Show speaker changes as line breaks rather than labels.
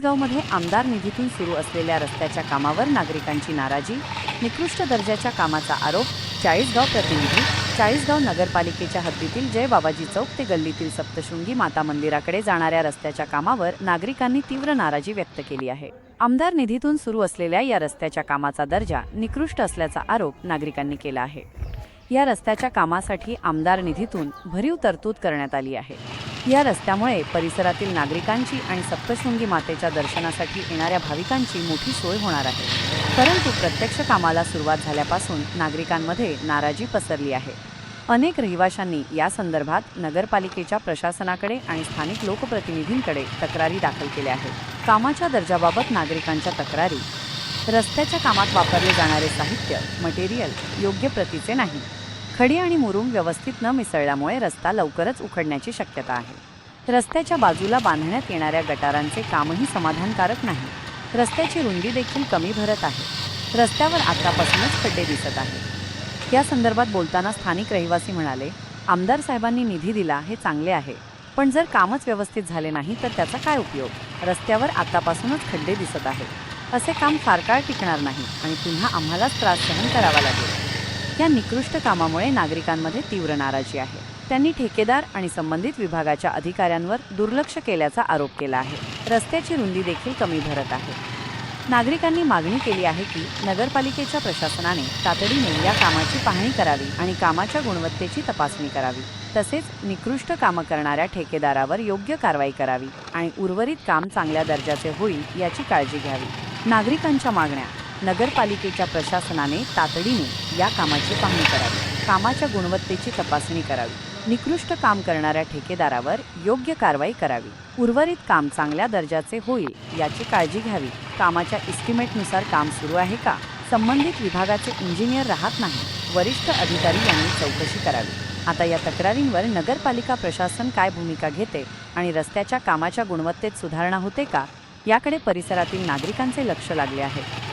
चाळीसगावमध्ये आमदार निधीतून सुरू असलेल्या रस्त्याच्या कामावर नागरिकांची नाराजी निकृष्ट दर्जाच्या कामाचा आरोप चाळीसगाव प्रतिनिधी चाळीसगाव नगरपालिकेच्या हद्दीतील जय बाबाजी चौक ते गल्लीतील सप्तशृंगी माता मंदिराकडे जाणाऱ्या रस्त्याच्या कामावर नागरिकांनी तीव्र नाराजी व्यक्त केली आहे. आमदार निधीतून सुरू असलेल्या या रस्त्याच्या कामाचा दर्जा निकृष्ट असल्याचा आरोप नागरिकांनी केला आहे. या रस्त्याच्या कामासाठी आमदार निधीतून भरीव तरतूद करण्यात आली आहे. या रस्त्यामुळे परिसरातील नागरिकांची आणि सप्तशृंगी मातेच्या दर्शनासाठी येणाऱ्या भाविकांची मोठी सोय होणार आहे. परंतु प्रत्यक्ष कामाला सुरुवात झाल्यापासून नागरिकांमध्ये नाराजी पसरली आहे. अनेक रहिवाशांनी या संदर्भात नगरपालिकेच्या प्रशासनाकडे आणि स्थानिक लोकप्रतिनिधींकडे तक्रारी दाखल केल्या आहेत. कामाच्या दर्जाबाबत नागरिकांच्या तक्रारी. रस्त्याच्या कामात वापरले जाणारे साहित्य मटेरियल योग्य प्रतीचे नाही. खडी आणि मुरुम व्यवस्थित न मिसळल्यामुळे रस्ता लवकरच उखडण्याची शक्यता आहे. रस्त्याच्या बाजूला बांधण्यात येणाऱ्या गटारांचे कामही समाधानकारक नाही. रस्त्याची रुंदी देखील कमी भरत आहे. रस्त्यावर आतापासूनच खड्डे दिसत आहेत. या संदर्भात बोलताना स्थानिक रहिवासी म्हणाले आमदार साहेबांनी निधी दिला हे चांगले आहे पण जर कामच व्यवस्थित झाले नाही तर त्याचा काय उपयोग? रस्त्यावर आतापासूनच खड्डे दिसत आहेत. असे काम फार काळ टिकणार नाही आणि पुन्हा आम्हालाच त्रास सहन करावा लागेल. या निकृष्ट कामामुळे नागरिकांमध्ये तीव्र नाराजी आहे. त्यांनी ठेकेदार आणि संबंधित विभागाच्या अधिकाऱ्यांवर दुर्लक्ष केल्याचा आरोप केला आहे. रस्त्याची रुंदी देखील कमी भरत आहे. नागरिकांनी मागणी केली आहे की नगरपालिकेच्या प्रशासनाने तातडीने या कामाची पाहणी करावी आणि कामाच्या गुणवत्तेची तपासणी करावी. तसेच निकृष्ट कामं करणाऱ्या ठेकेदारावर योग्य कारवाई करावी आणि उर्वरित काम चांगल्या दर्जाचे होईल याची काळजी घ्यावी. नागरिकांच्या मागण्या नगरपालिकेच्या प्रशासनाने तातडीने या कामाची पाहणी करावी. कामाच्या गुणवत्तेची तपासणी करावी. निकृष्ट काम करणाऱ्या ठेकेदारावर योग्य कारवाई करावी. उर्वरित काम चांगल्या दर्जाचे होईल याची काळजी घ्यावी. कामाच्या इस्टिमेटनुसार काम सुरू आहे का? संबंधित विभागाचे इंजिनियर राहत नाही. वरिष्ठ अधिकारी यांनी चौकशी करावी. आता या तक्रारींवर नगरपालिका प्रशासन काय भूमिका घेते आणि रस्त्याच्या कामाच्या गुणवत्तेत सुधारणा होते का? याकडे परिसरातील नागरिकांचे लक्ष लागले आहे.